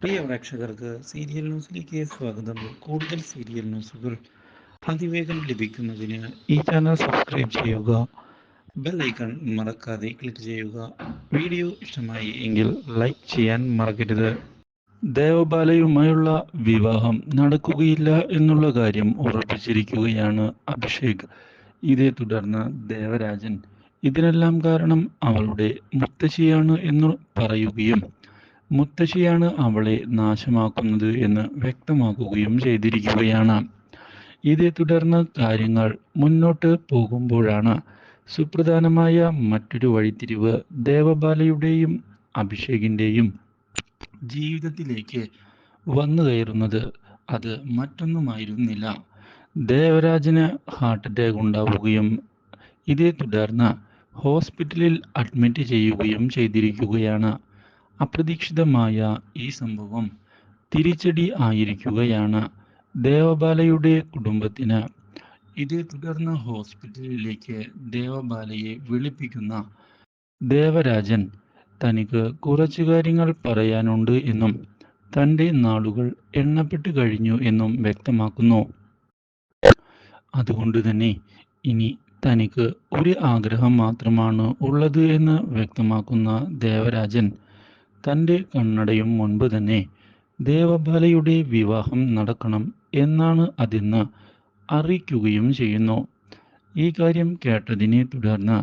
പ്രിയ പ്രേക്ഷകർക്ക് സീരിയൽ ന്യൂസിലേക്ക് സ്വാഗതം. കൂടുതൽ സീരിയൽ ന്യൂസുകൾ അതിവേഗം ലഭിക്കുന്നതിന് ഈ ചാനൽ സബ്സ്ക്രൈബ് ചെയ്യുക ബെൽ ഐക്കൺ മറക്കാതെ ക്ലിക്ക് ചെയ്യുക. വീഡിയോ ഇഷ്ടമായി എങ്കിൽ ലൈക്ക് ചെയ്യാൻ മറക്കരുത്. ദേവബാലയുമായുള്ള വിവാഹം നടക്കുകയില്ല എന്നുള്ള കാര്യം ഉറപ്പിച്ചിരിക്കുകയാണ് അഭിഷേക്. ഇതേ തുടർന്ന് ദേവരാജൻ ഇതിനെല്ലാം കാരണം അവളുടെ മുത്തശ്ശിയാണ് എന്ന് പറയുകയും മുത്തശ്ശിയാണ് അവളെ നാശമാക്കുന്നത് എന്ന് വ്യക്തമാക്കുകയും ചെയ്തിരിക്കുകയാണ്. ഇതേ തുടർന്ന് കാര്യങ്ങൾ മുന്നോട്ട് പോകുമ്പോഴാണ് സുപ്രധാനമായ മറ്റൊരു വഴിത്തിരിവ് ദേവബാലയുടെയും അഭിഷേകിന്റെയും ജീവിതത്തിലേക്ക് വന്നു കയറുന്നത്. അത് മറ്റൊന്നുമായിരുന്നില്ല. ദേവരാജന് ഹാർട്ട് അറ്റാക്ക് ഉണ്ടാവുകയും ഇതേ തുടർന്ന് ഹോസ്പിറ്റലിൽ അഡ്മിറ്റ് ചെയ്യുകയും ചെയ്തിരിക്കുകയാണ്. അപ്രതീക്ഷിതമായ ഈ സംഭവം തിരിച്ചടി ആയിരിക്കുകയാണ് ദേവബാലയുടെ കുടുംബത്തിന്. ഇതേ തുടർന്ന് ഹോസ്പിറ്റലിലേക്ക് ദേവബാലയെ വിളിപ്പിക്കുന്ന ദേവരാജൻ തനിക്ക് കുറച്ചു കാര്യങ്ങൾ പറയാനുണ്ട് എന്നും തന്റെ നാളുകൾ എണ്ണപ്പെട്ട് കഴിഞ്ഞു എന്നും വ്യക്തമാക്കുന്നു. അതുകൊണ്ട് തന്നെ ഇനി തനിക്ക് ഒരു ആഗ്രഹം മാത്രമാണ് ഉള്ളത് എന്ന് വ്യക്തമാക്കുന്ന ദേവരാജൻ തന്റെ കണ്ണടയും മുൻപ് തന്നെ ദേവബാലയുടെ വിവാഹം നടക്കണം എന്നാണ് അതെന്ന് അറിയിക്കുകയും ചെയ്യുന്നു. ഈ കാര്യം കേട്ടതിനെ തുടർന്ന്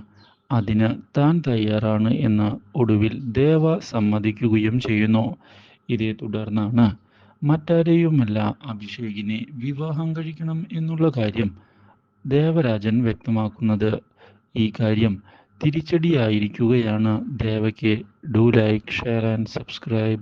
അതിന് താൻ തയ്യാറാണ് എന്ന് ഒടുവിൽ ദേവ സമ്മതിക്കുകയും ചെയ്യുന്നു. ഇതേ തുടർന്നാണ് മറ്റാരെയുമല്ല അഭിഷേകിനെ വിവാഹം കഴിക്കണം എന്നുള്ള കാര്യം ദേവരാജൻ വ്യക്തമാക്കുന്നത്. ഈ കാര്യം തിരിച്ചടിയായിരിക്കുകയാണ് ദേവയ്ക്ക് do like share and subscribe.